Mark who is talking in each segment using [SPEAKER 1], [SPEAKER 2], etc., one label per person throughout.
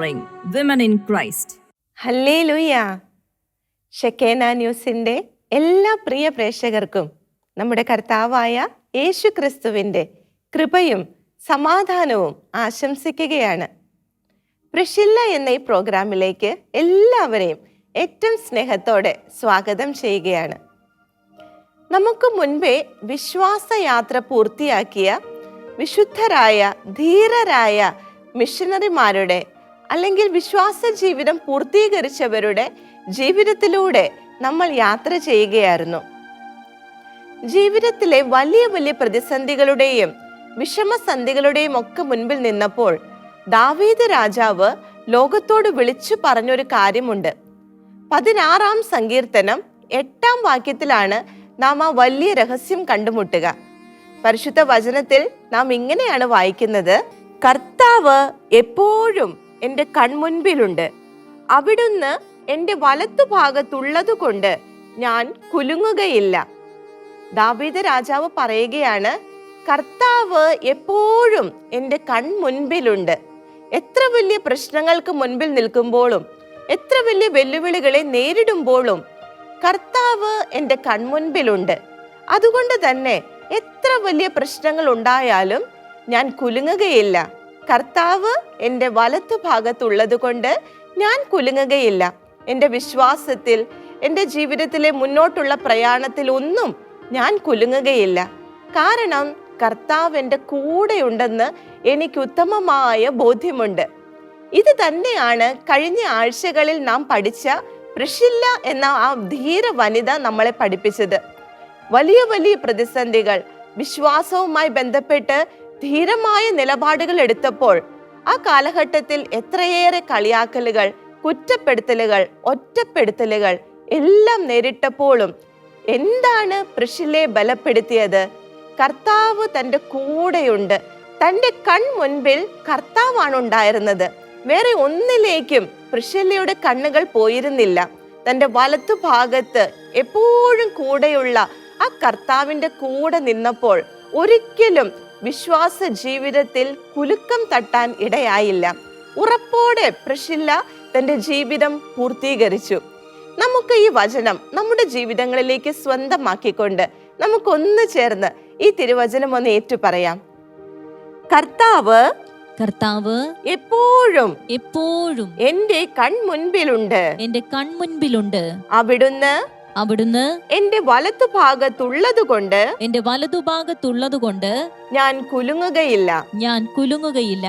[SPEAKER 1] empowering women in Christ
[SPEAKER 2] ഹല്ലേ ലൂയ ഷെക്കേന ന്യൂസിന്റെ എല്ലാ പ്രിയ പ്രേക്ഷകർക്കും നമ്മുടെ കർത്താവായ യേശു ക്രിസ്തുവിന്റെ കൃപയും സമാധാനവും ആശംസിക്കുകയാണ്. പ്രഷില്ല എന്ന ഈ പ്രോഗ്രാമിലേക്ക് എല്ലാവരെയും ഏറ്റവും സ്നേഹത്തോടെ സ്വാഗതം ചെയ്യുകയാണ്. നമുക്ക് മുൻപേ വിശ്വാസയാത്ര പൂർത്തിയാക്കിയ വിശുദ്ധരായ ധീരരായ മിഷനറിമാരുടെ അല്ലെങ്കിൽ വിശ്വാസ ജീവിതം പൂർത്തീകരിച്ചവരുടെ ജീവിതത്തിലൂടെ നമ്മൾ യാത്ര ചെയ്യുകയായിരുന്നു. ജീവിതത്തിലെ വലിയ വലിയ പ്രതിസന്ധികളുടെയും വിഷമസന്ധികളുടെയും ഒക്കെ മുൻപിൽ നിന്നപ്പോൾ ദാവീദ് രാജാവ് ലോകത്തോട് വിളിച്ചു പറഞ്ഞൊരു കാര്യമുണ്ട്. പതിനാറാം സങ്കീർത്തനം എട്ടാം വാക്യത്തിലാണ് നാം ആ വലിയ രഹസ്യം കണ്ടുമുട്ടുക. പരിശുദ്ധ വചനത്തിൽ നാം ഇങ്ങനെയാണ് വായിക്കുന്നത് കർത്താവ് എപ്പോഴും എന്റെ കൺമുൻപിലുണ്ട്. അവിടുന്ന് എന്റെ വലത്തുഭാഗത്തുള്ളതുകൊണ്ട് ഞാൻ കുലുങ്ങുകയില്ല. ദാവീദ രാജാവ് പറയുകയാണ് കർത്താവ് എപ്പോഴും എന്റെ കൺമുൻപിലുണ്ട്. എത്ര വലിയ പ്രശ്നങ്ങൾക്ക് മുൻപിൽ നിൽക്കുമ്പോഴും എത്ര വലിയ വെല്ലുവിളികളെ നേരിടുമ്പോഴും കർത്താവ് എന്റെ കൺമുൻപിലുണ്ട്. അതുകൊണ്ട് തന്നെ എത്ര വലിയ പ്രശ്നങ്ങൾ ഉണ്ടായാലും ഞാൻ കുലുങ്ങുകയില്ല. കർത്താവ് എന്റെ വലത്തു ഭാഗത്തുള്ളത് കൊണ്ട് ഞാൻ കുലുങ്ങുകയില്ല. എന്റെ വിശ്വാസത്തിൽ എന്റെ ജീവിതത്തിലെ മുന്നോട്ടുള്ള പ്രയാണത്തിൽ ഒന്നും ഞാൻ കുലുങ്ങുകയില്ല. കാരണം കർത്താവ് എന്റെ കൂടെയുണ്ടെന്ന് എനിക്ക് ഉത്തമമായ ബോധ്യമുണ്ട്. ഇത് തന്നെയാണ് കഴിഞ്ഞ ആഴ്ചകളിൽ നാം പഠിച്ച പ്രഷില്ല എന്ന ആ ധീര വനിത നമ്മളെ പഠിപ്പിച്ചത്. വലിയ വലിയ പ്രതിസന്ധികൾ വിശ്വാസവുമായി ബന്ധപ്പെട്ട് ധീരമായ നിലപാടുകൾ എടുത്തപ്പോൾ ആ കാലഘട്ടത്തിൽ എത്രയേറെ കളിയാക്കലുകൾ കുറ്റപ്പെടുത്തലുകൾ ഒറ്റപ്പെടുത്തലുകൾ എല്ലാം നേരിട്ടപ്പോഴും എന്താണ് പ്രിഷിലെ ബലപ്പെടുത്തിയത്? കർത്താവ് തന്റെ കൂടെയുണ്ട്. തന്റെ കൺമുൻപിൽ കർത്താവാണ് ഉണ്ടായിരുന്നത്. വേറെ ഒന്നിലേക്കും പ്രിഷിലയുടെ കണ്ണുകൾ പോയിരുന്നില്ല. തന്റെ വലത്തു ഭാഗത്ത് എപ്പോഴും കൂടെയുള്ള ആ കർത്താവിന്റെ കൂടെ നിന്നപ്പോൾ ഒരിക്കലും വിശ്വാസ ജീവിതത്തിൽ കുലുക്കം തട്ടാൻ ഇടയായില്ല. ഉറപ്പോടെ പ്രഷില്ല തന്റെ ജീവിതം പൂർത്തീകരിച്ചു. നമുക്ക് ഈ വചനം നമ്മുടെ ജീവിതങ്ങളിലേക്ക് സ്വന്തമാക്കിക്കൊണ്ട് നമുക്കൊന്ന് ചേർന്ന് ഈ തിരുവചനം ഒന്ന് ഏറ്റു പറയാം കർത്താവ്
[SPEAKER 3] കർത്താവ്
[SPEAKER 2] എപ്പോഴും
[SPEAKER 3] എപ്പോഴും
[SPEAKER 2] എന്റെ കൺമുൻപിലുണ്ട്.
[SPEAKER 3] എന്റെ കൺമുൻപിലുണ്ട്.
[SPEAKER 2] അവിടുന്ന്
[SPEAKER 3] അവിടുന്ന്
[SPEAKER 2] എന്റെ വലത്തു ഭാഗത്തുള്ളത് കൊണ്ട്
[SPEAKER 3] എന്റെ വലതുഭാഗത്തുള്ളതുകൊണ്ട്
[SPEAKER 2] ഞാൻ കുലുങ്ങുകയില്ല.
[SPEAKER 3] ഞാൻ കുലുങ്ങുകയില്ല.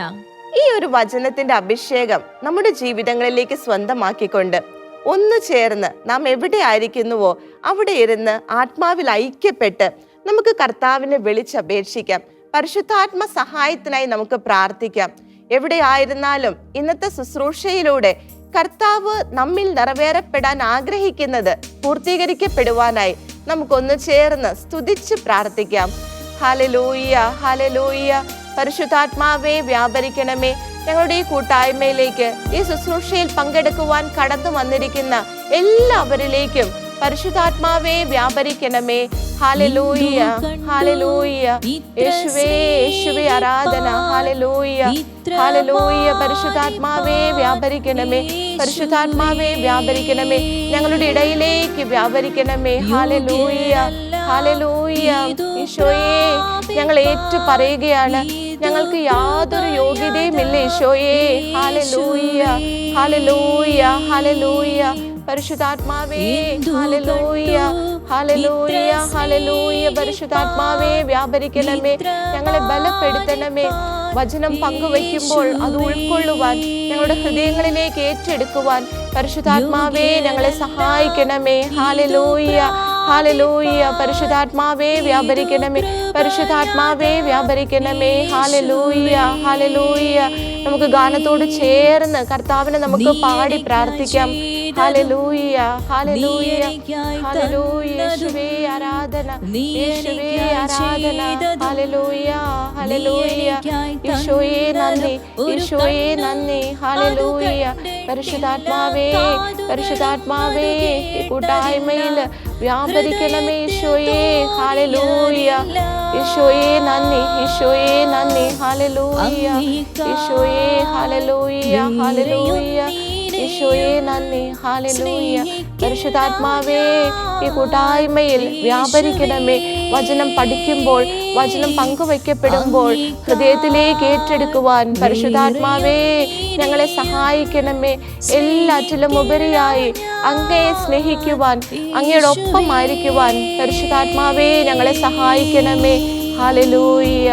[SPEAKER 2] ഈ ഒരു വചനത്തിന്റെ അഭിഷേകം നമ്മുടെ ജീവിതങ്ങളിലേക്ക് സ്വന്തമാക്കിക്കൊണ്ട് ഒന്നു ചേർന്ന് നാം എവിടെ ആയിരിക്കുന്നുവോ അവിടെ ഇരുന്ന് ആത്മാവിൽ ഐക്യപ്പെട്ട് നമുക്ക് കർത്താവിനെ വിളിച്ചപേക്ഷിക്കാം. പരിശുദ്ധാത്മ സഹായത്തിനായി നമുക്ക് പ്രാർത്ഥിക്കാം. എവിടെ ആയിരുന്നാലും ഇന്നത്തെ ശുശ്രൂഷയിലൂടെ കർത്താവ് നമ്മിൽ നിറവേറപ്പെടാൻ ആഗ്രഹിക്കുന്നത് പൂർത്തീകരിക്കപ്പെടുവാനായി നമുക്കൊന്ന് ചേർന്ന് സ്തുതിച്ച് പ്രാർത്ഥിക്കാം. ഹലലൂയ്യ ഹലലൂയ്യ പരിശുദ്ധാത്മാവേ വ്യാപരിക്കണമേ. ഞങ്ങളുടെ ഈ കൂട്ടായ്മയിലേക്ക് ഈ ശുശ്രൂഷയിൽ പങ്കെടുക്കുവാൻ കടന്നു വന്നിരിക്കുന്ന എല്ലാവരിലേക്കും പരിശുദ്ധാത്മാവേ വ്യാപരിക്കണമേ. ഹാലലൂയ്യ ഹാലലൂയ്യ യേശുവേ യേശുവേ ആരാധന. ഹാലലൂയ്യ ഹാലലൂയ്യ പരിശുദ്ധാത്മാവേ വ്യാപരിക്കണമേ. പരിശുദ്ധാത്മാവേ വ്യാപരിക്കണമേ. ഞങ്ങളുടെ ഇടയിലേക്ക് വ്യാപരിക്കണമേ. ഹാലലൂയ്യ ഹാലലൂയ്യ ഈശോയെ ഞങ്ങൾ ഏറ്റു പറയുകയാണ് ഞങ്ങൾക്ക് യാതൊരു യോഗ്യതയുമില്ല ഈശോയെ. ഹാലലൂയ്യ ഹാലലൂയ്യ ഹാലലൂയ്യ പരിശുദ്ധാത്മാവേ ഹലലൂയ ഹലലൂയ പരിശുദ്ധാത്മാവേ വ്യാപരിക്കണമേ ഞങ്ങളെ ബലപ്പെടുത്തണമേ. വചനം പങ്കുവയ്ക്കുമ്പോൾ അത് ഉൾക്കൊള്ളുവാൻ ഞങ്ങളുടെ ഹൃദയങ്ങളിലേക്ക് ഏറ്റെടുക്കുവാൻ പരിശുദ്ധാത്മാവേ ഞങ്ങളെ സഹായിക്കണമേ. ഹാലലൂയ ഹാലലൂയ പരിശുദ്ധാത്മാവേ വ്യാപരിക്കണമേ. പരിശുദ്ധാത്മാവേ വ്യാപരിക്കണമേ. ഹാലലൂയ ഹാലലൂയ നമുക്ക് ഗാനത്തോട് ചേർന്ന് കർത്താവിനെ നമുക്ക് പാടി പ്രാർത്ഥിക്കാം. ഹാലലൂയ്യ ഹല്ലേലൂയ ഹല്ലേലൂയ യേശുവേ ആരാധന യേശുവേ ആരാധന ഹല്ലേലൂയ ഹല്ലേലൂയ. യേശുവേ നന്ദി
[SPEAKER 3] കണ്ണ്
[SPEAKER 2] നന്ദി
[SPEAKER 3] കണ്ടിട്ടില്ല
[SPEAKER 2] പരിശുദ്ധാത്മാവേ പരിശുദ്ധാത്മാവേ കൂട്ടായ്മയിൽ വ്യാപരിക്കണമേ ഈശോയേ ഹാലലൂയ ഈശോയേ നന്ദി ഈശോയേ നന്ദി ഹാലലൂയ ഈശോയേ ഹാലലൂയ ഹാലലൂയ ഈശോയെ നന്ദി. ഹാലലൂയ പരിശുദ്ധാത്മാവേ ഈ കൂട്ടായ്മയിൽ വ്യാപരിക്കണമേ. വചനം പഠിക്കുമ്പോൾ വചനം പങ്കുവയ്ക്കപ്പെടുമ്പോൾ ഹൃദയത്തിലേക്ക് ഏറ്റെടുക്കുവാൻ പരിശുദ്ധാത്മാവേ ഞങ്ങളെ സഹായിക്കണമേ. എല്ലാറ്റിലും ഉപരിയായി അങ്ങയെ സ്നേഹിക്കുവാൻ അങ്ങയുടെ ഒപ്പമായിരിക്കുവാൻ പരിശുദ്ധാത്മാവേ ഞങ്ങളെ സഹായിക്കണമേ. ഹാലലൂയ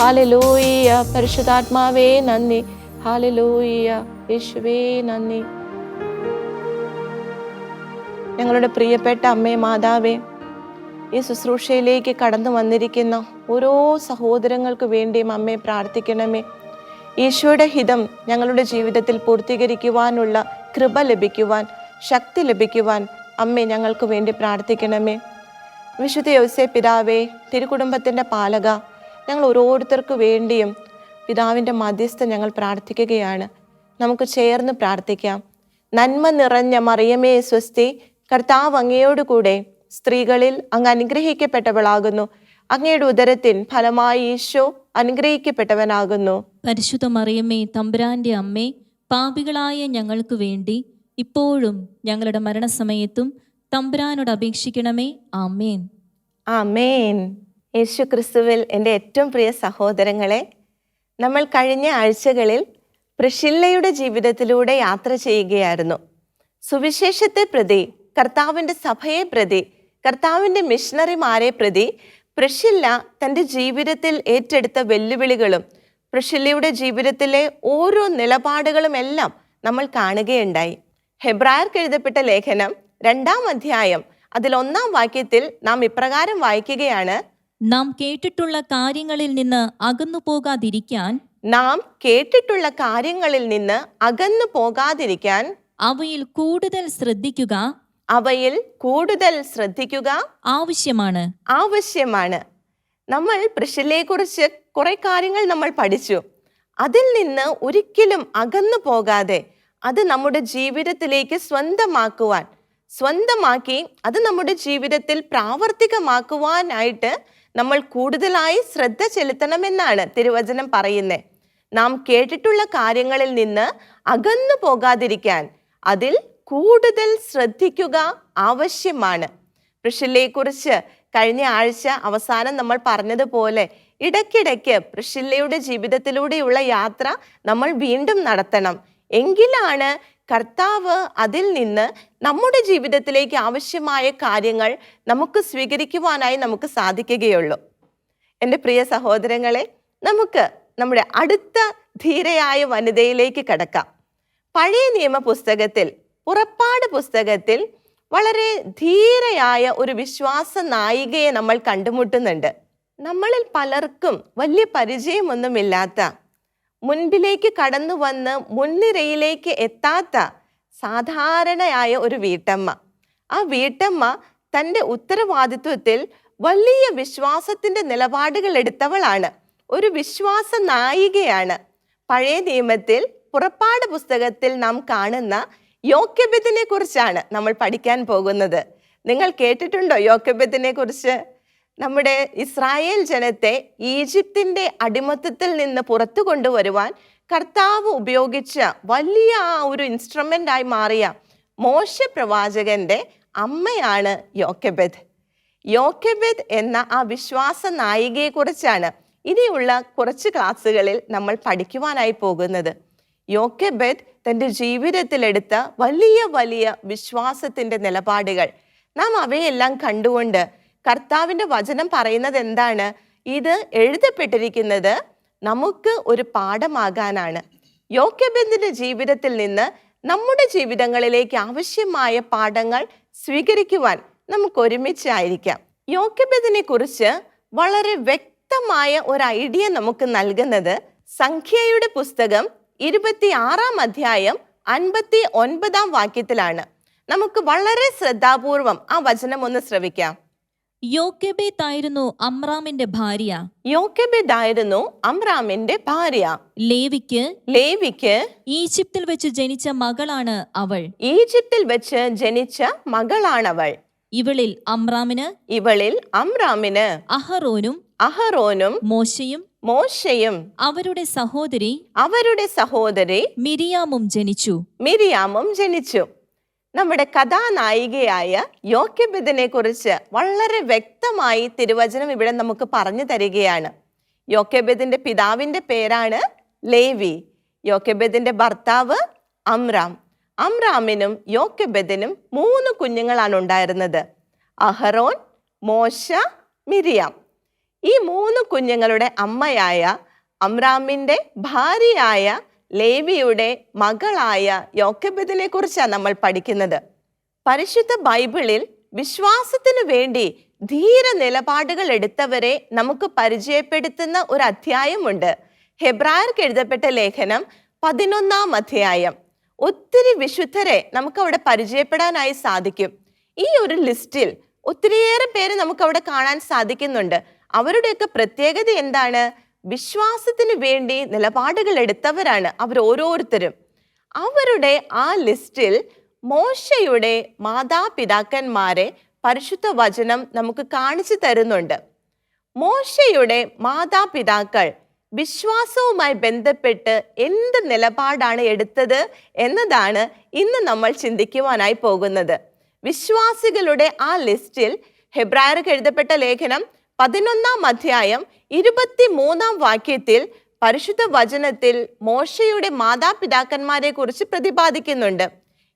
[SPEAKER 2] ഹാലലൂയ പരിശുദ്ധാത്മാവേ നന്ദി. ഹാലലൂയ യേശുവേ നന്ദി. ഞങ്ങളുടെ പ്രിയപ്പെട്ട അമ്മേ മാതാവേ ഈ ശുശ്രൂഷയിലേക്ക് കടന്നു വന്നിരിക്കുന്ന ഓരോ സഹോദരങ്ങൾക്ക് വേണ്ടിയും അമ്മേ പ്രാർത്ഥിക്കണമേ. ഈശോയുടെ ഹിതം ഞങ്ങളുടെ ജീവിതത്തിൽ പൂർത്തീകരിക്കുവാനുള്ള കൃപ ലഭിക്കുവാൻ ശക്തി ലഭിക്കുവാൻ അമ്മേ ഞങ്ങൾക്ക് വേണ്ടി പ്രാർത്ഥിക്കണമേ. വിശുദ്ധ യോസേ പിതാവേ തിരുകുടുംബത്തിന്റെ പാലക ഞങ്ങൾ ഓരോരുത്തർക്ക് വേണ്ടിയും പിതാവിന്റെ മധ്യസ്ഥ ഞങ്ങൾ പ്രാർത്ഥിക്കുകയാണ്. നമുക്ക് ചേർന്ന് പ്രാർത്ഥിക്കാം. നന്മ നിറഞ്ഞ മറിയമേ സ്വസ്തി കർത്താവ് അങ്ങയോടുകൂടെ സ്ത്രീകളിൽ അങ്ങ് അനുഗ്രഹിക്കപ്പെട്ടവളാകുന്നു. അങ്ങയുടെ ഉദരത്തിൻ ഫലമായി ഈശോ അനുഗ്രഹിക്കപ്പെട്ടവനാകുന്നു.
[SPEAKER 3] പരിശുദ്ധ മറിയമ്മേ തമ്പുരാന്റെ അമ്മേ പാപികളായ ഞങ്ങൾക്ക് വേണ്ടി ഇപ്പോഴും ഞങ്ങളുടെ മരണസമയത്തും തമ്പുരാനോട് അപേക്ഷിക്കണമേ. ആമേൻ.
[SPEAKER 2] ആമേൻ. യേശു ക്രിസ്തുവിൽ എന്റെ ഏറ്റവും പ്രിയ സഹോദരങ്ങളെ നമ്മൾ കഴിഞ്ഞ ആഴ്ചകളിൽ പ്രഷില്ലയുടെ ജീവിതത്തിലൂടെ യാത്ര ചെയ്യുകയായിരുന്നു. സുവിശേഷത്തെ പ്രതി കർത്താവിന്റെ സഭയെ പ്രതി കർത്താവിന്റെ മിഷണറിമാരെ പ്രതി പ്രഷില്ല തന്റെ ജീവിതത്തിൽ ഏറ്റെടുത്ത വെല്ലുവിളികളും പ്രഷില്ലയുടെ ജീവിതത്തിലെ ഓരോ നിലപാടുകളും എല്ലാം നമ്മൾ കാണുകയുണ്ടായി. ഹെബ്രായർക്ക് എഴുതപ്പെട്ട ലേഖനം രണ്ടാം അധ്യായം അതിൽ ഒന്നാം വാക്യത്തിൽ നാം ഇപ്രകാരം വായിക്കുകയാണ്
[SPEAKER 3] നാം കേട്ടിട്ടുള്ള കാര്യങ്ങളിൽ നിന്ന് അകന്നു പോകാതിരിക്കാൻ
[SPEAKER 2] നാം കേട്ടിട്ടുള്ള കാര്യങ്ങളിൽ നിന്ന് അകന്നു പോകാതിരിക്കാൻ
[SPEAKER 3] അവയിൽ കൂടുതൽ ശ്രദ്ധിക്കുക
[SPEAKER 2] അവയിൽ കൂടുതൽ ശ്രദ്ധിക്കുക
[SPEAKER 3] ആവശ്യമാണ്.
[SPEAKER 2] ആവശ്യമാണ്. നമ്മൾ കുറിച്ച് കുറെ കാര്യങ്ങൾ നമ്മൾ പഠിച്ചു. അതിൽ നിന്ന് ഒരിക്കലും അകന്നു പോകാതെ അത് നമ്മുടെ ജീവിതത്തിലേക്ക് സ്വന്തമാക്കുവാൻ സ്വന്തമാക്കി അത് നമ്മുടെ ജീവിതത്തിൽ പ്രാവർത്തികമാക്കുവാനായിട്ട് നമ്മൾ കൂടുതലായി ശ്രദ്ധ ചെലുത്തണമെന്നാണ് തിരുവചനം പറയുന്നത് നാം കേട്ടിട്ടുള്ള കാര്യങ്ങളിൽ നിന്ന് അകന്നു പോകാതിരിക്കാൻ അതിൽ കൂടുതൽ ശ്രദ്ധിക്കുക ആവശ്യമാണ്. പ്രിഷില്ലയെക്കുറിച്ച് കഴിഞ്ഞ ആഴ്ച അവസാനം നമ്മൾ പറഞ്ഞതുപോലെ ഇടയ്ക്കിടയ്ക്ക് പ്രഷില്ലയുടെ ജീവിതത്തിലൂടെയുള്ള യാത്ര നമ്മൾ വീണ്ടും നടത്തണം. എങ്കിലാണ് കർത്താവ് അതിൽ നിന്ന് നമ്മുടെ ജീവിതത്തിലേക്ക് ആവശ്യമായ കാര്യങ്ങൾ നമുക്ക് സ്വീകരിക്കുവാനായി നമുക്ക് സാധിക്കുകയുള്ളൂ. എന്റെ പ്രിയ സഹോദരങ്ങളെ നമുക്ക് നമ്മുടെ അടുത്ത ധീരയായ വനിതയിലേക്ക് കടക്കാം. പഴയ നിയമ പുസ്തകത്തിൽ പുറപ്പാട് പുസ്തകത്തിൽ വളരെ ധീരയായ ഒരു വിശ്വാസ നായികയെ നമ്മൾ കണ്ടുമുട്ടുന്നുണ്ട്. നമ്മളിൽ പലർക്കും വലിയ പരിചയമൊന്നുമില്ലാത്ത മുൻപിലേക്ക് കടന്നു വന്ന് മുൻനിരയിലേക്ക് എത്താത്ത സാധാരണയായ ഒരു വീട്ടമ്മ. ആ വീട്ടമ്മ തന്റെ ഉത്തരവാദിത്വത്തിൽ വലിയ വിശ്വാസത്തിന്റെ നിലപാടുകൾ എടുത്തവളാണ്. ഒരു വിശ്വാസ നായികയാണ്. പഴയ നിയമത്തിൽ പുറപ്പാട് പുസ്തകത്തിൽ നാം കാണുന്ന യോഗ്യബിത്തിനെ കുറിച്ചാണ് നമ്മൾ പഠിക്കാൻ പോകുന്നത്. നിങ്ങൾ കേട്ടിട്ടുണ്ടോ യോഗ്യബിത്തിനെ കുറിച്ച്? നമ്മുടെ ഇസ്രായേൽ ജനത്തെ ഈജിപ്തിന്റെ അടിമത്തത്തിൽ നിന്ന് പുറത്തു കൊണ്ടുവരുവാൻ കർത്താവ് ഉപയോഗിച്ച വലിയ ആ ഒരു ഇൻസ്ട്രുമെന്റ് ആയി മാറിയ മോശ പ്രവാചകന്റെ അമ്മയാണ് യോക്കബെത് യോക്കബെത് എന്ന ആ വിശ്വാസ നായികയെക്കുറിച്ചാണ് ഇനിയുള്ള കുറച്ച് ക്ലാസ്സുകളിൽ നമ്മൾ പഠിക്കുവാനായി പോകുന്നത്. യോക്കബെത് തന്റെ ജീവിതത്തിലെടുത്ത വലിയ വലിയ വിശ്വാസത്തിന്റെ നിലപാടുകൾ. നാം അവയെല്ലാം കണ്ടുകൊണ്ട് കർത്താവിന്റെ വചനം പറയുന്നത് എന്താണ്? ഇത് എഴുതപ്പെട്ടിരിക്കുന്നത് നമുക്ക് ഒരു പാഠമാകാനാണ്. യോക്കെബെന്തിന്റെ ജീവിതത്തിൽ നിന്ന് നമ്മുടെ ജീവിതങ്ങളിലേക്ക് ആവശ്യമായ പാഠങ്ങൾ സ്വീകരിക്കുവാൻ നമുക്ക് ഒരുമിച്ചായിരിക്കാം. യോക്യബന്ധിനെ കുറിച്ച് വളരെ വ്യക്തമായ ഒരു ഐഡിയ നമുക്ക് നൽകുന്നത് സംഖ്യയുടെ പുസ്തകം ഇരുപത്തി ആറാം അധ്യായം അൻപത്തി ഒൻപതാം വാക്യത്തിലാണ്. നമുക്ക് വളരെ ശ്രദ്ധാപൂർവം ആ വചനം ഒന്ന് ശ്രവിക്കാം.
[SPEAKER 3] യോക്കെബേതായിരുന്നു അമ്രാമിന്റെ ഭാര്യ.
[SPEAKER 2] യോക്കെബേതായിരുന്നു അമ്രാമിന്റെ ഭാര്യ.
[SPEAKER 3] ലേവിക്ക്
[SPEAKER 2] ലേവിക്ക്
[SPEAKER 3] ഈജിപ്തിൽ വെച്ച് ജനിച്ച മകളാണ് അവൾ.
[SPEAKER 2] ഈജിപ്തിൽ വെച്ച് ജനിച്ച മകളാണവൾ.
[SPEAKER 3] ഇവളിൽ അമ്രാമിന്
[SPEAKER 2] ഇവളിൽ അമ്രാമിന്
[SPEAKER 3] അഹറോനും
[SPEAKER 2] അഹറോനും
[SPEAKER 3] മോശയും
[SPEAKER 2] മോശയും
[SPEAKER 3] അവരുടെ സഹോദരി
[SPEAKER 2] അവരുടെ സഹോദരി
[SPEAKER 3] മിരിയാമും ജനിച്ചു.
[SPEAKER 2] മിരിയാമും ജനിച്ചു. നമ്മുടെ കഥാനായികയായ യോക്യബിദിനെ കുറിച്ച് വളരെ വ്യക്തമായി തിരുവചനം ഇവിടെ നമുക്ക് പറഞ്ഞു തരികയാണ്. യോക്യബിദിന്റെ പിതാവിന്റെ പേരാണ് ലേവി. യോക്യബിദിന്റെ ഭർത്താവ് അമ്രാം. അമ്രാമിനും യോക്യബെദിനും മൂന്ന് കുഞ്ഞുങ്ങളാണ് ഉണ്ടായിരുന്നത്. അഹറോൻ മോശ മിരിയാം. ഈ മൂന്ന് കുഞ്ഞുങ്ങളുടെ അമ്മയായ അമ്രാമിന്റെ ഭാര്യയായ ലേവിയുടെ മകളായ യോക്കബദിനെ കുറിച്ചാണ് നമ്മൾ പഠിക്കുന്നത്. പരിശുദ്ധ ബൈബിളിൽ വിശ്വാസത്തിനു വേണ്ടി ധീര നിലപാടുകൾ എടുത്തവരെ നമുക്ക് പരിചയപ്പെടുത്തുന്ന ഒരു അധ്യായമുണ്ട്. ഹെബ്രായർക്ക് എഴുതപ്പെട്ട ലേഖനം പതിനൊന്നാം അധ്യായം. ഒത്തിരി വിശുദ്ധരെ നമുക്ക് അവിടെ പരിചയപ്പെടാനായി സാധിക്കും. ഈ ഒരു ലിസ്റ്റിൽ ഒത്തിരിയേറെ പേര് നമുക്ക് അവിടെ കാണാൻ സാധിക്കുന്നുണ്ട്. അവരുടെയൊക്കെ പ്രത്യേകത എന്താണ്? വിശ്വാസത്തിന് വേണ്ടി നിലപാടുകൾ എടുത്തവരാണ് അവർ ഓരോരുത്തരും. അവരുടെ ആ ലിസ്റ്റിൽ മോശയുടെ മാതാപിതാക്കന്മാരെ പരിശുദ്ധ വചനം നമുക്ക് കാണിച്ചു തരുന്നുണ്ട്. മോശയുടെ മാതാപിതാക്കൾ വിശ്വാസവുമായി ബന്ധപ്പെട്ട് എന്ത് നിലപാടാണ് എടുത്തത് എന്നതാണ് ഇന്ന് നമ്മൾ ചിന്തിക്കുവാനായി പോകുന്നത്. വിശ്വാസികളുടെ ആ ലിസ്റ്റിൽ ഹെബ്രായർക്ക് എഴുതപ്പെട്ട ലേഖനം പതിനൊന്നാം അധ്യായം ഇരുപത്തി മൂന്നാം വാക്യത്തിൽ പരിശുദ്ധ വചനത്തിൽ മോശയുടെ മാതാപിതാക്കന്മാരെ കുറിച്ച് പ്രതിപാദിക്കുന്നുണ്ട്.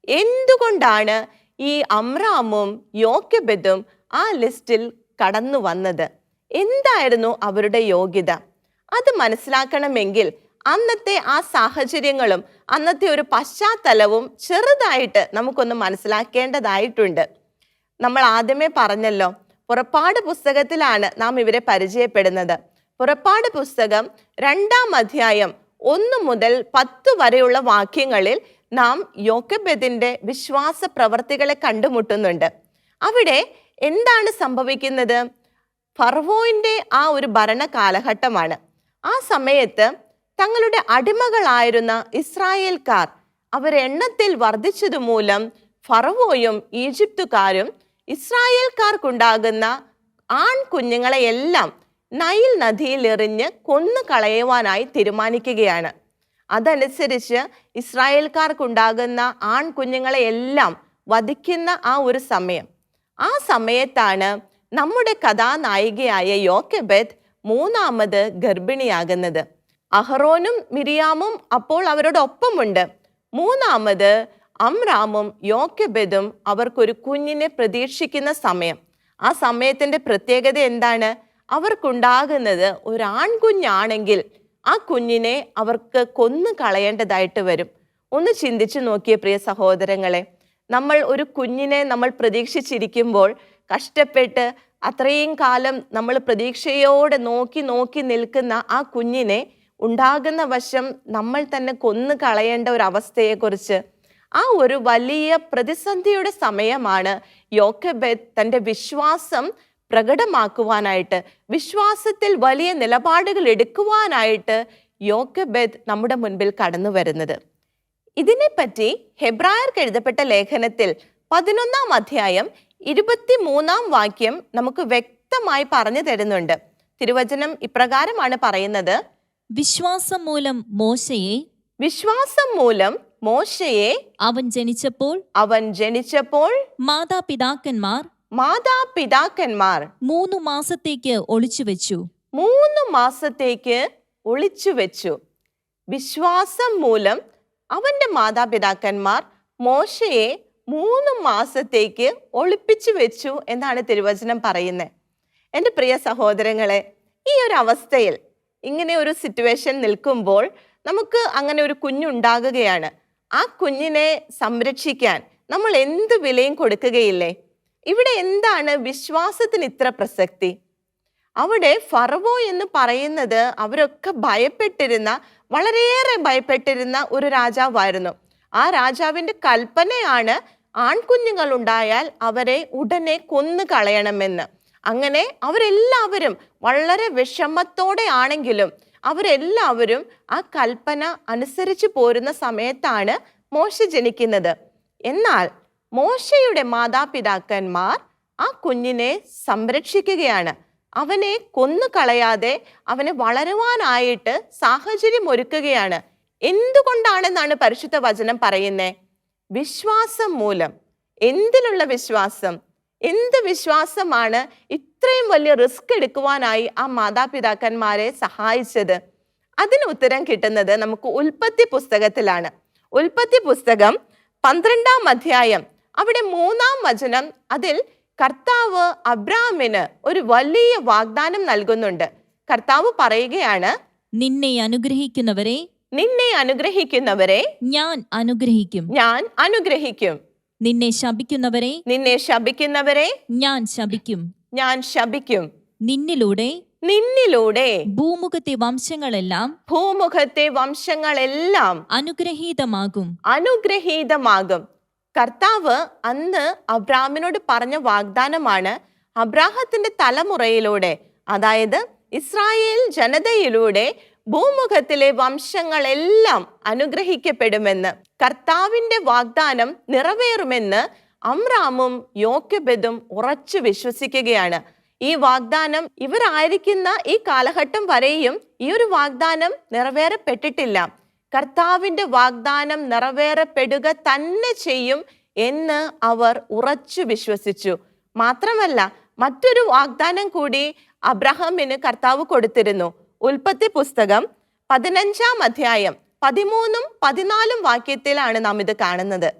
[SPEAKER 2] എന്തുകൊണ്ടാണ് ഈ അമ്രാമും യോഗ്യബദും ആ ലിസ്റ്റിൽ കടന്നു വന്നത്? എന്തായിരുന്നു അവരുടെ യോഗ്യത? അത് മനസ്സിലാക്കണമെങ്കിൽ അന്നത്തെ ആ സാഹചര്യങ്ങളും അന്നത്തെ ഒരു പശ്ചാത്തലവും ചെറുതായിട്ട് നമുക്കൊന്ന് മനസ്സിലാക്കേണ്ടതായിട്ടുണ്ട്. നമ്മൾ ആദ്യമേ പറഞ്ഞല്ലോ പുറപ്പാട് പുസ്തകത്തിലാണ് നാം ഇവരെ പരിചയപ്പെടുന്നത്. പുറപ്പാട് പുസ്തകം രണ്ടാം അധ്യായം ഒന്ന് മുതൽ പത്ത് വരെയുള്ള വാക്യങ്ങളിൽ നാം യോക്കബെദിന്റെ വിശ്വാസ പ്രവർത്തികളെ കണ്ടുമുട്ടുന്നുണ്ട്. അവിടെ എന്താണ് സംഭവിക്കുന്നത്? ഫർവോയിന്റെ ആ ഒരു ഭരണ കാലഘട്ടമാണ്. ആ സമയത്ത് തങ്ങളുടെ അടിമകളായിരുന്ന ഇസ്രായേൽക്കാർ അവരെണ്ണത്തിൽ വർദ്ധിച്ചതുമൂലം ഫറവോയും ഈജിപ്തുകാരും ഇസ്രായേൽക്കാർക്കുണ്ടാകുന്ന ആൺകുഞ്ഞുങ്ങളെയെല്ലാം നൈൽ നദിയിൽ എറിഞ്ഞ് കൊന്നു കളയുവാനായി തീരുമാനിക്കുകയാണ്. അതനുസരിച്ച് ഇസ്രായേൽക്കാർക്കുണ്ടാകുന്ന ആൺകുഞ്ഞുങ്ങളെയെല്ലാം വധിക്കുന്ന ആ ഒരു സമയം. ആ സമയത്താണ് നമ്മുടെ കഥാനായികയായ യോക്കെബെത്ത് മൂന്നാമത് ഗർഭിണിയാകുന്നത്. അഹ്റോനും മിരിയാമും അപ്പോൾ അവരോടൊപ്പമുണ്ട്. മൂന്നാമത് അമ്രാമും യോക്കബെദും അവർക്കൊരു കുഞ്ഞിനെ പ്രതീക്ഷിക്കുന്ന സമയം. ആ സമയത്തിന്റെ പ്രത്യേകത എന്താണ്? അവർക്കുണ്ടാകുന്നത് ഒരു ആൺകുഞ്ഞാണെങ്കിൽ ആ കുഞ്ഞിനെ അവർക്ക് കൊന്നു കളയേണ്ടതായിട്ട് വരും. ഒന്ന് ചിന്തിച്ചു നോക്കിയ പ്രിയ സഹോദരങ്ങളെ. നമ്മൾ ഒരു കുഞ്ഞിനെ നമ്മൾ പ്രതീക്ഷിച്ചിരിക്കുമ്പോൾ കഷ്ടപ്പെട്ട് അത്രയും കാലം നമ്മൾ പ്രതീക്ഷയോടെ നോക്കി നോക്കി നിൽക്കുന്ന ആ കുഞ്ഞിനെ ഉണ്ടാകുന്ന വശം നമ്മൾ തന്നെ കൊന്നു കളയേണ്ട ഒരു അവസ്ഥയെക്കുറിച്ച് ആ ഒരു വലിയ പ്രതിസന്ധിയുടെ സമയമാണ് യോക്കബെത്ത് തന്റെ വിശ്വാസം പ്രകടമാക്കുവാനായിട്ട് വിശ്വാസത്തിൽ വലിയ നിലപാടുകൾ എടുക്കുവാനായിട്ട് യോക്കബെത്ത് നമ്മുടെ മുൻപിൽ കടന്നു വരുന്നത്. ഇതിനെപ്പറ്റി ഹെബ്രായർക്ക് എഴുതപ്പെട്ട ലേഖനത്തിൽ പതിനൊന്നാം അധ്യായം ഇരുപത്തി മൂന്നാം വാക്യം നമുക്ക് വ്യക്തമായി പറഞ്ഞു തരുന്നുണ്ട്. തിരുവചനം ഇപ്രകാരമാണ് പറയുന്നത്
[SPEAKER 3] വിശ്വാസം മൂലം മോശയെ
[SPEAKER 2] വിശ്വാസം മൂലം മോശയെ
[SPEAKER 3] അവൻ ജനിച്ചപ്പോൾ
[SPEAKER 2] അവൻ ജനിച്ചപ്പോൾ
[SPEAKER 3] മാതാപിതാക്കന്മാർ
[SPEAKER 2] മാതാപിതാക്കന്മാർ
[SPEAKER 3] മൂന്ന് മാസത്തേക്ക് ഒളിച്ചു വെച്ചു
[SPEAKER 2] മൂന്ന് മാസത്തേക്ക് ഒളിച്ചു വെച്ചു വിശ്വാസം മൂലം അവന്റെ മാതാപിതാക്കന്മാർ മോശയെ മൂന്ന് മാസത്തേക്ക് ഒളിപ്പിച്ചു വെച്ചു എന്നാണ് തിരുവചനം പറയുന്നത്. എന്റെ പ്രിയ സഹോദരങ്ങളെ ഈ ഒരു അവസ്ഥയിൽ ഇങ്ങനെ ഒരു സിറ്റുവേഷൻ നിൽക്കുമ്പോൾ നമുക്ക് അങ്ങനെ ഒരു കുഞ്ഞുണ്ടാകുകയാണ്. ആ കുഞ്ഞിനെ സംരക്ഷിക്കാൻ നമ്മൾ എന്ത് വിലയും കൊടുക്കുകയില്ലേ? ഇവിടെ എന്താണ് വിശ്വാസത്തിന് ഇത്ര പ്രസക്തി? അവിടെ ഫറവോ എന്ന് പറയുന്നത് അവരൊക്കെ ഭയപ്പെട്ടിരുന്ന വളരെയേറെ ഭയപ്പെട്ടിരുന്ന ഒരു രാജാവായിരുന്നു. ആ രാജാവിന്റെ കൽപ്പനയാണ് ആൺകുഞ്ഞുങ്ങൾ ഉണ്ടായാൽ അവരെ ഉടനെ കൊന്നു കളയണമെന്ന്. അങ്ങനെ അവരെല്ലാവരും വളരെ വിഷമത്തോടെ ആണെങ്കിലും അവരെല്ലാവരും ആ കൽപ്പന അനുസരിച്ച് പോരുന്ന സമയത്താണ് മോശ ജനിക്കുന്നത്. എന്നാൽ മോശയുടെ മാതാപിതാക്കന്മാർ ആ കുഞ്ഞിനെ സംരക്ഷിക്കുകയാണ്. അവനെ കൊന്നു കളയാതെ അവനെ വളരുവാനായിട്ട് സാഹചര്യം ഒരുക്കുകയാണ്. എന്തുകൊണ്ടാണെന്നാണ് പരിശുദ്ധ വചനം പറയുന്നത് വിശ്വാസം മൂലം. എന്തിലുള്ള വിശ്വാസം? എന്ത് വിശ്വാസമാണ് ഇത്രയും വലിയ റിസ്ക് എടുക്കുവാനായി ആ മാതാപിതാക്കന്മാരെ സഹായിച്ചത്? അതിന് ഉത്തരം കിട്ടുന്നത് നമുക്ക് ഉൽപ്പത്തി പുസ്തകത്തിലാണ്. ഉൽപ്പത്തി പുസ്തകം പന്ത്രണ്ടാം അധ്യായം അവിടെ മൂന്നാം വചനം അതിൽ കർത്താവ് അബ്രാമിന് ഒരു വലിയ വാഗ്ദാനം നൽകുന്നുണ്ട്. കർത്താവ് പറയുകയാണ്
[SPEAKER 3] നിന്നെ അനുഗ്രഹിക്കുന്നവരെ
[SPEAKER 2] നിന്നെ അനുഗ്രഹിക്കുന്നവരെ
[SPEAKER 3] ഞാൻ അനുഗ്രഹിക്കും.
[SPEAKER 2] ഞാൻ അനുഗ്രഹിക്കും.
[SPEAKER 3] നിന്നെ ശപിക്കുന്നവരെ
[SPEAKER 2] നിന്നെ ശപിക്കുന്നവരെ
[SPEAKER 3] ഞാൻ ശപിക്കും.
[SPEAKER 2] ഞാൻ ശപിക്കും.
[SPEAKER 3] നിന്നിലൂടെ
[SPEAKER 2] നിന്നിലൂടെ
[SPEAKER 3] ഭൂമുഖത്തെ വംശങ്ങളെല്ലാം
[SPEAKER 2] ഭൂമുഖത്തെ വംശങ്ങളെല്ലാം
[SPEAKER 3] അനുഗ്രഹീതമാകും.
[SPEAKER 2] അനുഗ്രഹീതമാകും. കർത്താവ് അന്ന് അബ്രാമിനോട് പറഞ്ഞ വാഗ്ദാനമാണ് അബ്രാഹത്തിന്റെ തലമുറയിലൂടെ അതായത് ഇസ്രായേൽ ജനതയിലൂടെ ഭൂമുഖത്തിലെ വംശങ്ങളെല്ലാം അനുഗ്രഹിക്കപ്പെടുമെന്ന് കർത്താവിന്റെ വാഗ്ദാനം നിറവേറുമെന്ന് അമ്രാമും യോക്യബെദും ഉറച്ചു വിശ്വസിക്കുകയാണ്. ഈ വാഗ്ദാനം ഇവരായിരിക്കുന്ന ഈ കാലഘട്ടം വരെയും ഈ ഒരു വാഗ്ദാനം നിറവേറപ്പെട്ടിട്ടില്ല. കർത്താവിന്റെ വാഗ്ദാനം നിറവേറപ്പെടുക തന്നെ ചെയ്യും എന്ന് അവർ ഉറച്ചു വിശ്വസിച്ചു. മാത്രമല്ല മറ്റൊരു വാഗ്ദാനം കൂടി അബ്രഹാമിന് കർത്താവ് കൊടുത്തിരുന്നു. ഉൽപ്പത്തി പുസ്തകം പതിനഞ്ചാം അധ്യായം പതിമൂന്നും പതിനാലും വാക്യത്തിലാണ് നാം ഇത് കാണുന്നത്.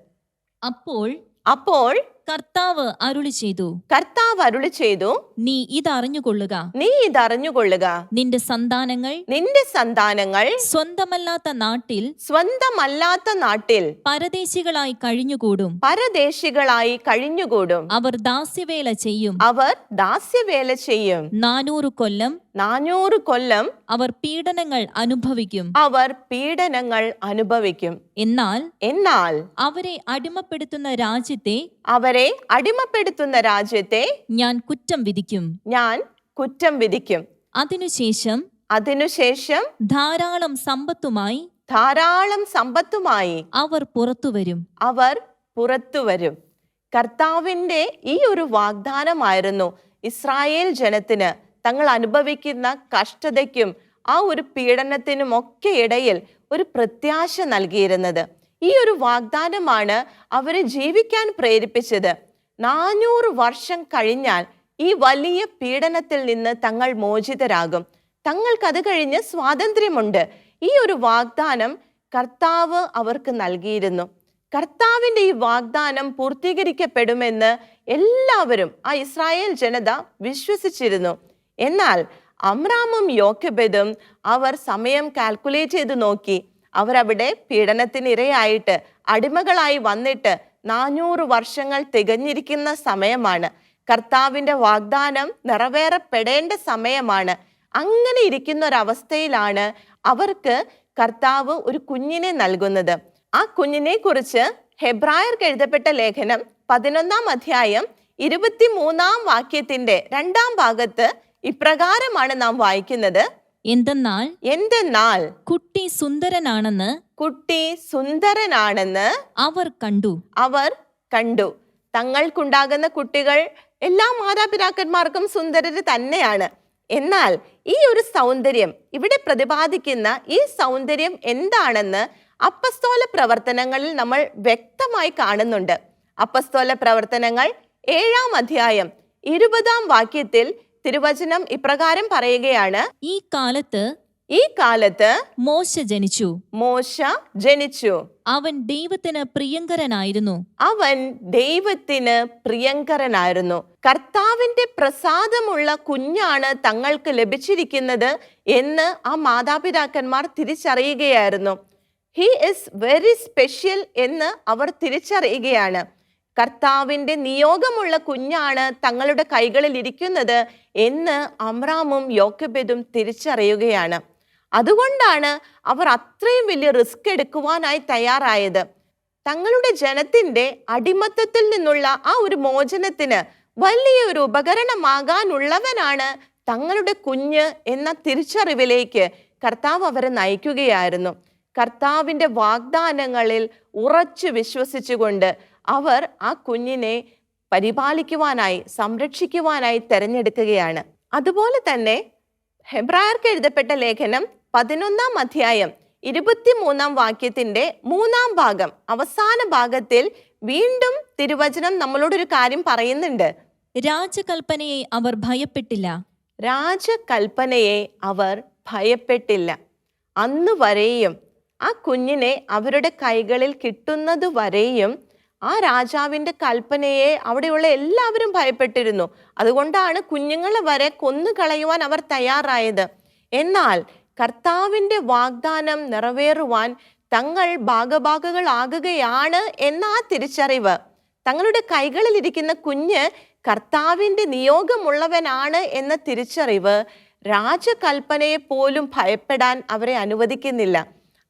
[SPEAKER 3] അപ്പോൾ
[SPEAKER 2] അപ്പോൾ
[SPEAKER 3] കർത്താവ് അരുളി ചെയ്തു.
[SPEAKER 2] കർത്താവ് അരുളി ചെയ്തു.
[SPEAKER 3] നീ ഇതറിഞ്ഞുകൊള്ളുക.
[SPEAKER 2] നീ ഇതറിഞ്ഞുകൊള്ളുക.
[SPEAKER 3] നിന്റെ സന്താനങ്ങൾ
[SPEAKER 2] നിന്റെ സന്താനങ്ങൾ
[SPEAKER 3] സ്വന്തമല്ലാത്ത നാട്ടിൽ
[SPEAKER 2] സ്വന്തമല്ലാത്ത നാട്ടിൽ
[SPEAKER 3] പരദേശികളായി കഴിഞ്ഞുകൂടും.
[SPEAKER 2] പരദേശികളായി കഴിഞ്ഞുകൂടും.
[SPEAKER 3] അവർ ദാസ്യവേല ചെയ്യും.
[SPEAKER 2] അവർ ദാസ്യവേല ചെയ്യും.
[SPEAKER 3] നാനൂറ് കൊല്ലം
[SPEAKER 2] നാനൂറ് കൊല്ലം
[SPEAKER 3] അവർ പീഡനങ്ങൾ അനുഭവിക്കും.
[SPEAKER 2] അവർ പീഡനങ്ങൾ അനുഭവിക്കും.
[SPEAKER 3] എന്നാൽ
[SPEAKER 2] എന്നാൽ
[SPEAKER 3] അവരെ അടിമപ്പെടുത്തുന്ന രാജ്യത്തെ
[SPEAKER 2] അവരെ അടിമപ്പെടുത്തുന്ന രാജ്യത്തെ
[SPEAKER 3] ഞാൻ കുറ്റം വിധിക്കും.
[SPEAKER 2] ഞാൻ കുറ്റം വിധിക്കും.
[SPEAKER 3] അതിനുശേഷം
[SPEAKER 2] അതിനുശേഷം
[SPEAKER 3] ധാരാളം സമ്പത്തുമായി
[SPEAKER 2] ധാരാളം സമ്പത്തുമായി
[SPEAKER 3] അവർ പുറത്തുവരും
[SPEAKER 2] അവർ പുറത്തുവരും കർത്താവിന്റെ ഈ ഒരു വാഗ്ദാനമായിരുന്നു ഇസ്രായേൽ ജനത്തിന് തങ്ങൾ അനുഭവിക്കുന്ന കഷ്ടതയ്ക്കും ആ ഒരു പീഡനത്തിനും ഒക്കെ ഇടയിൽ ഒരു പ്രത്യാശ നൽകിയിരുന്നത്. ഈ ഒരു വാഗ്ദാനമാണ് അവരെ ജീവിക്കാൻ പ്രേരിപ്പിച്ചത്. നാനൂറ് വർഷം കഴിഞ്ഞാൽ ഈ വലിയ പീഡനത്തിൽ നിന്ന് തങ്ങൾ മോചിതരാകും. തങ്ങൾക്കത് കഴിഞ്ഞ് സ്വാതന്ത്ര്യമുണ്ട്. ഈ ഒരു വാഗ്ദാനം കർത്താവ് അവർക്ക് നൽകിയിരുന്നു. കർത്താവിന്റെ ഈ വാഗ്ദാനം പൂർത്തീകരിക്കപ്പെടുമെന്ന് എല്ലാവരും ആ ഇസ്രായേൽ ജനത വിശ്വസിച്ചിരുന്നു. എന്നാൽ അമ്രാമും യോക്കബെദും അവർ സമയം കാൽക്കുലേറ്റ് ചെയ്ത് നോക്കി. അവരവിടെ പീഡനത്തിനിരയായിട്ട് അടിമകളായി വന്നിട്ട് നാനൂറ് വർഷങ്ങൾ തികഞ്ഞിരിക്കുന്ന സമയമാണ്. കർത്താവിന്റെ വാഗ്ദാനം നിറവേറപ്പെടേണ്ട സമയമാണ്. അങ്ങനെ ഇരിക്കുന്ന ഒരവസ്ഥയിലാണ് അവർക്ക് കർത്താവ് ഒരു കുഞ്ഞിനെ നൽകുന്നത്. ആ കുഞ്ഞിനെ കുറിച്ച് ഹെബ്രായർക്ക് എഴുതപ്പെട്ട ലേഖനം പതിനൊന്നാം അധ്യായം ഇരുപത്തിമൂന്നാം വാക്യത്തിന്റെ രണ്ടാം ഭാഗത്ത് ഇപ്രകാരമാണ് നാം വായിക്കുന്നത്.
[SPEAKER 3] എന്തെന്നാൽ
[SPEAKER 2] എന്തെന്നാൽ
[SPEAKER 3] കുട്ടി സുന്ദരനാണെന്ന്
[SPEAKER 2] കുട്ടി സുന്ദരനാണെന്ന്
[SPEAKER 3] അവർ കണ്ടു.
[SPEAKER 2] അവർ കണ്ടു. തങ്ങൾക്കുണ്ടാകുന്ന കുട്ടികൾ എല്ലാ മാതാപിതാക്കന്മാർക്കും സുന്ദരര് തന്നെയാണ്. എന്നാൽ ഈ ഒരു സൗന്ദര്യം ഇവിടെ പ്രതിപാദിക്കുന്ന ഈ സൗന്ദര്യം എന്താണെന്ന് അപ്പസ്തോല പ്രവർത്തനങ്ങളിൽ നമ്മൾ വ്യക്തമായി കാണുന്നുണ്ട്. അപ്പസ്തോല പ്രവർത്തനങ്ങൾ ഏഴാം അധ്യായം ഇരുപതാം വാക്യത്തിൽ തിരുവചനം ഇപ്രകാരം പറയുകയാണ്.
[SPEAKER 3] ഈ കാലത്ത്
[SPEAKER 2] ഈ കാലത്ത്
[SPEAKER 3] മോശ ജനിച്ചു.
[SPEAKER 2] മോശ ജനിച്ചു.
[SPEAKER 3] അവൻ ദൈവത്തിന് പ്രിയങ്കരനായിരുന്നു.
[SPEAKER 2] അവൻ ദൈവത്തിന് പ്രിയങ്കരനായിരുന്നു. കർത്താവിന്റെ പ്രസാദമുള്ള കുഞ്ഞാണ് തങ്ങൾക്ക് ലഭിച്ചിരിക്കുന്നത് എന്ന് ആ മാതാപിതാക്കന്മാർ തിരിച്ചറിയുകയായിരുന്നു. ഹി ഇസ് വെരി സ്പെഷ്യൽ എന്ന് അവർ തിരിച്ചറിയുകയാണ്. കർത്താവിന്റെ നിയോഗമുള്ള കുഞ്ഞാണ് തങ്ങളുടെ കൈകളിൽ ഇരിക്കുന്നത് എന്ന് അമ്രാമും യോക്കബെദും തിരിച്ചറിയുകയാണ്. അതുകൊണ്ടാണ് അവർ അത്രയും വലിയ റിസ്ക് എടുക്കുവാനായി തയ്യാറായത്. തങ്ങളുടെ ജനത്തിന്റെ അടിമത്തത്തിൽ നിന്നുള്ള ആ ഒരു മോചനത്തിന് വലിയൊരു ഉപകരണമാകാനുള്ളവനാണ് തങ്ങളുടെ കുഞ്ഞ് എന്ന തിരിച്ചറിവിലേക്ക് കർത്താവ് അവരെ നയിക്കുകയായിരുന്നു. കർത്താവിന്റെ വാഗ്ദാനങ്ങളിൽ ഉറച്ചു വിശ്വസിച്ചുകൊണ്ട് അവർ ആ കുഞ്ഞിനെ പരിപാലിക്കുവാനായി സംരക്ഷിക്കുവാനായി തെരഞ്ഞെടുക്കുകയാണ്. അതുപോലെ തന്നെ ഹെബ്രായർക്ക് എഴുതപ്പെട്ട ലേഖനം പതിനൊന്നാം അധ്യായം ഇരുപത്തിമൂന്നാം വാക്യത്തിന്റെ മൂന്നാം ഭാഗം അവസാന ഭാഗത്തിൽ വീണ്ടും തിരുവചനം നമ്മളോടൊരു കാര്യം പറയുന്നുണ്ട്.
[SPEAKER 3] രാജകൽപ്പനയെ അവർ ഭയപ്പെട്ടില്ല.
[SPEAKER 2] രാജകൽപ്പനയെ അവർ ഭയപ്പെട്ടില്ല. അന്ന് വരെയും ആ കുഞ്ഞിനെ അവരുടെ കൈകളിൽ കിട്ടുന്നത് വരെയും ആ രാജാവിന്റെ കൽപ്പനയെ അവിടെയുള്ള എല്ലാവരും ഭയപ്പെട്ടിരുന്നു. അതുകൊണ്ടാണ് കുഞ്ഞുങ്ങളെ വരെ കൊന്നു കൊന്നുകളയുവാൻ അവർ തയ്യാറായത്. എന്നാൽ കർത്താവിന്റെ വാഗ്ദാനം നിറവേറുവാൻ തങ്ങൾ ഭാഗഭാഗകളാകുകയാണ് എന്ന ആ തിരിച്ചറിവ്. തങ്ങളുടെ കൈകളിലിരിക്കുന്ന കുഞ്ഞ് കർത്താവിന്റെ നിയോഗമുള്ളവനാണ് എന്ന തിരിച്ചറിവ് രാജകൽപ്പനയെ പോലും ഭയപ്പെടാൻ അവരെ അനുവദിക്കുന്നില്ല.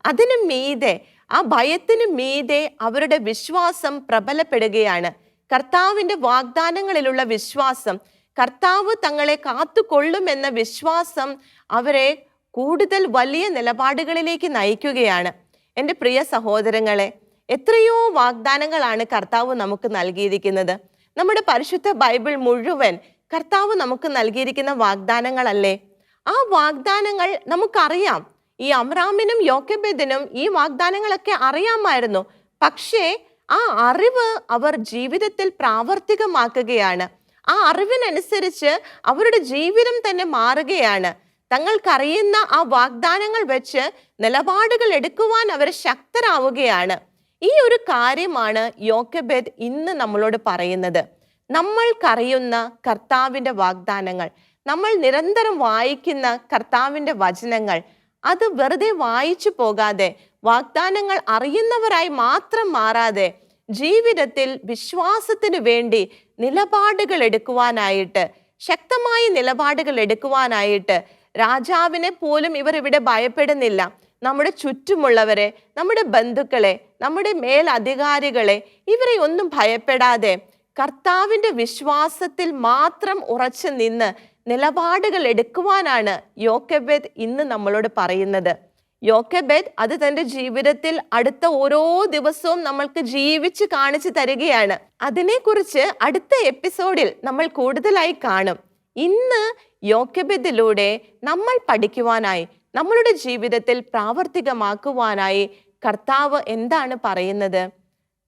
[SPEAKER 2] അതിനു മീതെ ആ ഭയത്തിന് മീതെ അവരുടെ വിശ്വാസം പ്രബലപ്പെടുകയാണ്. കർത്താവിന്റെ വാഗ്ദാനങ്ങളിലുള്ള വിശ്വാസം കർത്താവ് തങ്ങളെ കാത്തുകൊള്ളുമെന്ന വിശ്വാസം അവരെ കൂടുതൽ വലിയ നിലപാടുകളിലേക്ക് നയിക്കുകയാണ്. എന്റെ പ്രിയ സഹോദരങ്ങളെ എത്രയോ വാഗ്ദാനങ്ങളാണ് കർത്താവ് നമുക്ക് നൽകിയിരിക്കുന്നത്. നമ്മുടെ പരിശുദ്ധ ബൈബിൾ മുഴുവൻ കർത്താവ് നമുക്ക് നൽകിയിരിക്കുന്ന വാഗ്ദാനങ്ങളല്ലേ? ആ വാഗ്ദാനങ്ങൾ നമുക്കറിയാം. ഈ അമ്രാമിനും യോക്കബേദിനും ഈ വാഗ്ദാനങ്ങളൊക്കെ അറിയാമായിരുന്നു. പക്ഷേ ആ അറിവ് അവർ ജീവിതത്തിൽ പ്രാവർത്തികമാക്കുകയാണ്. ആ അറിവിനനുസരിച്ച് അവരുടെ ജീവിതം തന്നെ മാറുകയാണ്. തങ്ങൾക്കറിയുന്ന ആ വാഗ്ദാനങ്ങൾ വെച്ച് നിലപാടുകൾ എടുക്കുവാൻ അവർ ശക്തരാവുകയാണ്. ഈ ഒരു കാര്യമാണ് യോക്കബേദ് ഇന്ന് നമ്മളോട് പറയുന്നത്. നമ്മൾക്കറിയുന്ന കർത്താവിന്റെ വാഗ്ദാനങ്ങൾ നമ്മൾ നിരന്തരം വായിക്കുന്ന കർത്താവിന്റെ വചനങ്ങൾ അത് വെറുതെ വായിച്ചു പോകാതെ വാഗ്ദാനങ്ങൾ അറിയുന്നവരായി മാത്രം മാറാതെ ജീവിതത്തിൽ വിശ്വാസത്തിന് വേണ്ടി നിലപാടുകൾ എടുക്കുവാനായിട്ട് ശക്തമായ നിലപാടുകൾ എടുക്കുവാനായിട്ട് രാജാവിനെ പോലും ഇവർ ഇവിടെ ഭയപ്പെടുന്നില്ല. നമ്മുടെ ചുറ്റുമുള്ളവരെ നമ്മുടെ ബന്ധുക്കളെ നമ്മുടെ മേലധികാരികളെ ഇവരെ ഒന്നും ഭയപ്പെടാതെ കർത്താവിന്റെ വിശ്വാസത്തിൽ മാത്രം ഉറച്ചു നിന്ന് നിലപാടുകൾ എടുക്കുവാനാണ് യോക്കബേദ് ഇന്ന് നമ്മളോട് പറയുന്നത്. യോക്കബേദ് അത് തന്റെ ജീവിതത്തിൽ അടുത്ത ഓരോ ദിവസവും നമ്മൾക്ക് ജീവിച്ച് കാണിച്ചു തരികയാണ്. അതിനെക്കുറിച്ച് അടുത്ത എപ്പിസോഡിൽ നമ്മൾ കൂടുതലായി കാണും. ഇന്ന് യോക്കബേദിലൂടെ നമ്മൾ പഠിക്കുവാനായി നമ്മളുടെ ജീവിതത്തിൽ പ്രാവർത്തികമാക്കുവാനായി കർത്താവ് എന്താണ് പറയുന്നത്?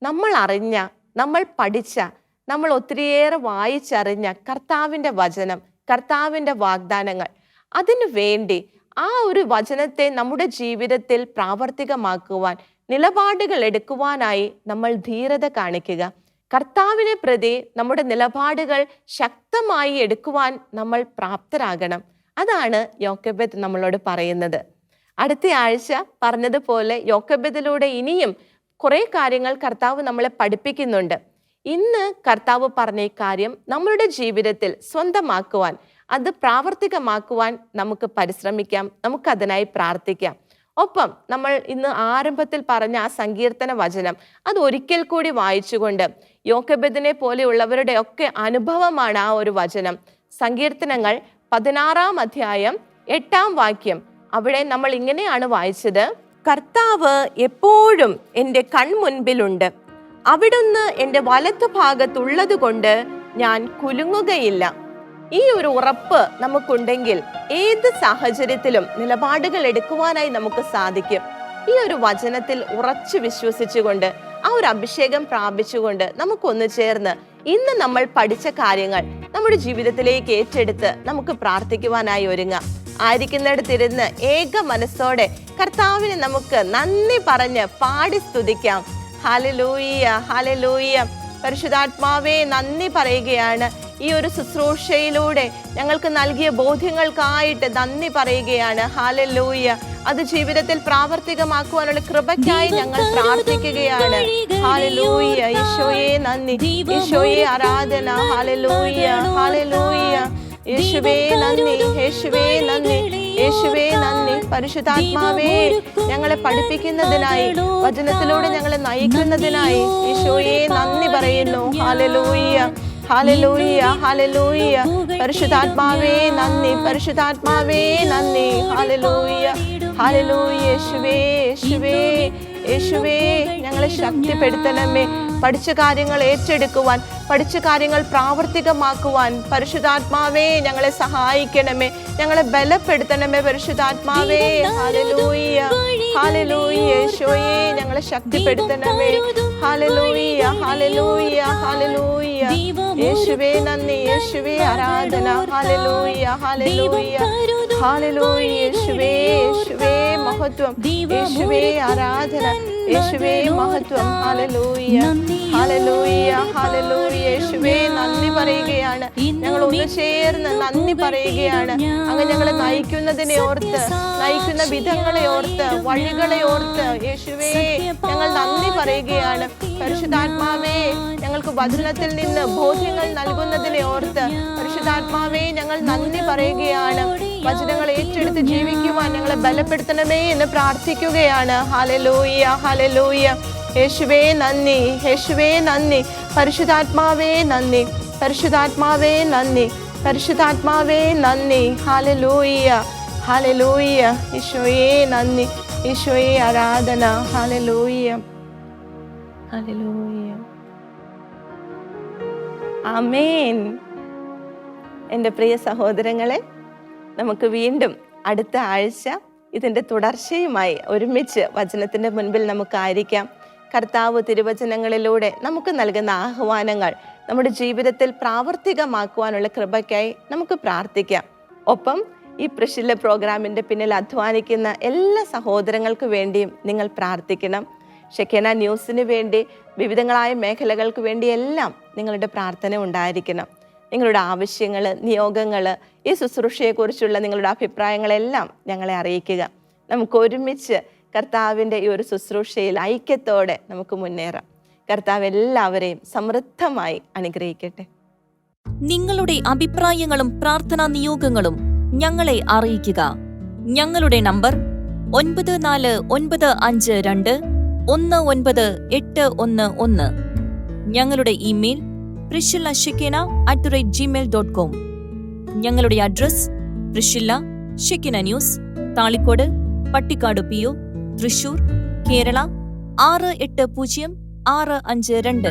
[SPEAKER 2] നമ്മൾ അറിഞ്ഞ നമ്മൾ പഠിച്ച നമ്മൾ ഒത്തിരിയേറെ വായിച്ചറിഞ്ഞ കർത്താവിന്റെ വചനം കർത്താവിന്റെ വാഗ്ദാനങ്ങൾ. അതിനു വേണ്ടി ആ ഒരു വചനത്തെ നമ്മുടെ ജീവിതത്തിൽ പ്രാവർത്തികമാക്കുവാൻ നിലപാടുകൾ എടുക്കുവാനായി നമ്മൾ ധീരത കാണിക്കുക. കർത്താവിനെ പ്രതി നമ്മുടെ നിലപാടുകൾ ശക്തമായി എടുക്കുവാൻ നമ്മൾ പ്രാപ്തരാകണം. അതാണ് യോക്കബത്ത് നമ്മളോട് പറയുന്നത്. അടുത്ത ആഴ്ച പറഞ്ഞതുപോലെ യോക്കബത്തിലൂടെ ഇനിയും കുറേ കാര്യങ്ങൾ കർത്താവ് നമ്മളെ പഠിപ്പിക്കുന്നുണ്ട്. ഇന്ന് കർത്താവ് പറഞ്ഞ കാര്യം നമ്മളുടെ ജീവിതത്തിൽ സ്വന്തമാക്കുവാൻ അത് പ്രാവർത്തികമാക്കുവാൻ നമുക്ക് പരിശ്രമിക്കാം നമുക്ക് നമുക്കതിനായി പ്രാർത്ഥിക്കാം. ഒപ്പം നമ്മൾ ഇന്ന് ആരംഭത്തിൽ പറഞ്ഞ ആ സങ്കീർത്തന വചനം അത് ഒരിക്കൽ കൂടി വായിച്ചുകൊണ്ട് യോക്കബദിനെ പോലെയുള്ളവരുടെ ഒക്കെ അനുഭവമാണ് ആ ഒരു വചനം. സങ്കീർത്തനങ്ങൾ പതിനാറാം അധ്യായം എട്ടാം വാക്യം. അവിടെ നമ്മൾ ഇങ്ങനെയാണ് വായിച്ചത് കർത്താവ് എപ്പോഴും എന്റെ കൺമുൻപിലുണ്ട്. അവിടുന്ന് എന്റെ വലത്തു ഭാഗത്തുള്ളത് കൊണ്ട് ഞാൻ കുലുങ്ങുകയില്ല. ഈ ഒരു ഉറപ്പ് നമുക്കുണ്ടെങ്കിൽ ഏത് സാഹചര്യത്തിലും നിലപാടുകൾ എടുക്കുവാനായി നമുക്ക് സാധിക്കും. ഈ ഒരു വചനത്തിൽ ഉറച്ചു വിശ്വസിച്ചുകൊണ്ട് ആ ഒരു അഭിഷേകം പ്രാപിച്ചുകൊണ്ട് നമുക്കൊന്ന് ചേർന്ന് ഇന്ന് നമ്മൾ പഠിച്ച കാര്യങ്ങൾ നമ്മുടെ ജീവിതത്തിലേക്ക് ഏറ്റെടുത്ത് നമുക്ക് പ്രാർത്ഥിക്കുവാനായി ഒരുങ്ങാം. ആയിരിക്കുന്നിടത്തിരുന്ന് ഏക മനസ്സോടെ കർത്താവിനെ നമുക്ക് നന്ദി പറഞ്ഞ് പാടി സ്തുതിക്കാം. ഹാലലൂയ ഹാലലൂയ പരിശുദ്ധാത്മാവേ നന്ദി പറയുകയാണ്. ഈ ഒരു ശുശ്രൂഷയിലൂടെ ഞങ്ങൾക്ക് നൽകിയ ബോധ്യങ്ങൾക്കായിട്ട് നന്ദി പറയുകയാണ്. ഹാലലൂയ അത് ജീവിതത്തിൽ പ്രാവർത്തികമാക്കുവാനുള്ള കൃപയ്ക്കായി ഞങ്ങൾ പ്രാർത്ഥിക്കുകയാണ്. ഹാലലൂയ ഈശോയെ നന്ദി. ഈശോയെ ആരാധന. ഹാലലൂയ ഹാലലൂയ യേശുവേ നന്ദി. യേശുവേ നന്ദി. യേശുവേ നന്ദി. പരിശുദ്ധാത്മാവേ ഞങ്ങളെ പഠിപ്പിക്കുന്നതിനായി വചനത്തിലൂടെ ഞങ്ങളെ നയിക്കുന്നതിനായി യേശോയെ നന്ദി പറയുന്നു. ഹാലലൂയ്യ ഹാലലൂയ്യ ഹാലലൂയ്യ പരിശുദ്ധാത്മാവേ നന്ദി. പരിശുദ്ധാത്മാവേ നന്ദി. ഹാലലൂയ്യ ഹാലലൂയ്യ യേശുവേ യേശുവേ യേശുവേ. ഞങ്ങളെ ശക്തിപ്പെടുത്തണമേ. പഠിച്ച കാര്യങ്ങൾ ഏറ്റെടുക്കുവാൻ പഠിച്ച കാര്യങ്ങൾ പ്രാവർത്തികമാക്കുവാൻ പരിശുദ്ധാത്മാവേ ഞങ്ങളെ സഹായിക്കണമേ ഞങ്ങളെ ബലപ്പെടുത്തണമേ പരിശുദ്ധാത്മാവേ. ഹാലലൂയ ഹാലലൂയ ഞങ്ങളെ ശക്തിപ്പെടുത്തണമേ. ഹാലലൂയ ഹാലലൂയ ഹാലലൂയ യേശുവേ നന്ദി യേശുവേ ആരാധന. ഹാലലൂയ ഹാലലൂയ ഹാലലൂയ യേശുവേ യേശുവേ മഹത്വം. യേശുവേ ആരാധന. യേശുവേ മഹത്വം. ഹാലലൂയ ഹാലലൂയ ഹാലലൂയ യേശുവേ നന്ദി പറയുകയാണ്. ഞങ്ങൾ ഒന്ന് ചേർന്ന് നന്ദി പറയുകയാണ്. അങ്ങ് ഞങ്ങളെ നയിക്കുന്നതിനെ ഓർത്ത് നയിക്കുന്ന വിധങ്ങളെ ഓർത്ത് വഴികളെ ഓർത്ത് യേശുവേ ഞങ്ങൾ നന്ദി പറയുകയാണ്. പരിശുദ്ധാത്മാവേ ഞങ്ങൾക്ക് വചനത്തിൽ നിന്ന് ബോധ്യങ്ങൾ നൽകുന്നതിനെ ഓർത്ത് പരിശുദ്ധാത്മാവേ ഞങ്ങൾ നന്ദി പറയുകയാണ്. വചനങ്ങൾ ഏറ്റെടുത്ത് ജീവിക്കുവാൻ ഞങ്ങളെ ബലപ്പെടുത്തണമേ എന്ന് പ്രാർത്ഥിക്കുകയാണ്. ഹലലൂയ ഹലലൂയ യേശുവേ നന്ദി യേശുവേ നന്ദി. പരിശുദ്ധാത്മാവേ നന്ദി പരിശുദ്ധാത്മാവേ നന്ദി പരിശുദ്ധാത്മാവേ നന്ദി. ഹാലലൂയ ഹാലലൂയ ഈശോയെ നന്ദി ഈശോയെ ആരാധന. Hallelujah hallelujah amen. എന്റെ പ്രിയ സഹോദരങ്ങളെ നമുക്ക് വീണ്ടും അടുത്ത ആഴ്ച ഇതിന്റെ തുടർച്ചയുമായി ഒരുമിച്ച് വചനത്തിന്റെ മുൻപിൽ നമുക്കായിരിക്കാം കർത്താവ് തിരുവചനങ്ങളിലൂടെ നമുക്ക് നൽകുന്ന ആഹ്വാനങ്ങൾ നമ്മുടെ ജീവിതത്തിൽ പ്രാവർത്തികമാക്കുവാനുള്ള കൃപയ്ക്കായി നമുക്ക് പ്രാർത്ഥിക്കാം. ഒപ്പം ഈ പ്രശില്ല പ്രോഗ്രാമിന്റെ പിന്നിൽ അധ്വാനിക്കുന്ന എല്ലാ സഹോദരങ്ങൾക്ക് വേണ്ടിയും നിങ്ങൾ പ്രാർത്ഥിക്കണം. ഷെക്കേന ന്യൂസിന് വേണ്ടി വിവിധങ്ങളായ മേഖലകൾക്ക് വേണ്ടിയെല്ലാം നിങ്ങളുടെ പ്രാർത്ഥന ഉണ്ടായിരിക്കണം. നിങ്ങളുടെ ആവശ്യങ്ങൾ നിയോഗങ്ങൾ ഈ ശുശ്രൂഷയെക്കുറിച്ചുള്ള നിങ്ങളുടെ അഭിപ്രായങ്ങളെല്ലാം ഞങ്ങളെ അറിയിക്കുക. നമുക്ക് ഒരുമിച്ച് കർത്താവിന്റെ ഈ ഒരു ശുശ്രൂഷയിൽ ഐക്യത്തോടെ നമുക്ക് മുന്നേറാം. കർത്താവ് എല്ലാവരെയും സമൃദ്ധമായി അനുഗ്രഹിക്കട്ടെ.
[SPEAKER 3] നിങ്ങളുടെ അഭിപ്രായങ്ങളും പ്രാർത്ഥനാ നിയോഗങ്ങളും ഞങ്ങളെ അറിയിക്കുക. ഞങ്ങളുടെ നമ്പർ ഒൻപത് നാല് ഒൻപത് അഞ്ച് രണ്ട് ഒന്ന് ഒൻപത് എട്ട് ഒന്ന് ഒന്ന്. ഞങ്ങളുടെ email Priscilla Shekinah at the rate Gmail dot com ഞങ്ങളുടെ address Priscilla Shekinah news Thalikkode Pattikkad P O Thrissur Kerala ആറ് എട്ട് പൂജ്യം ആറ് അഞ്ച് രണ്ട്.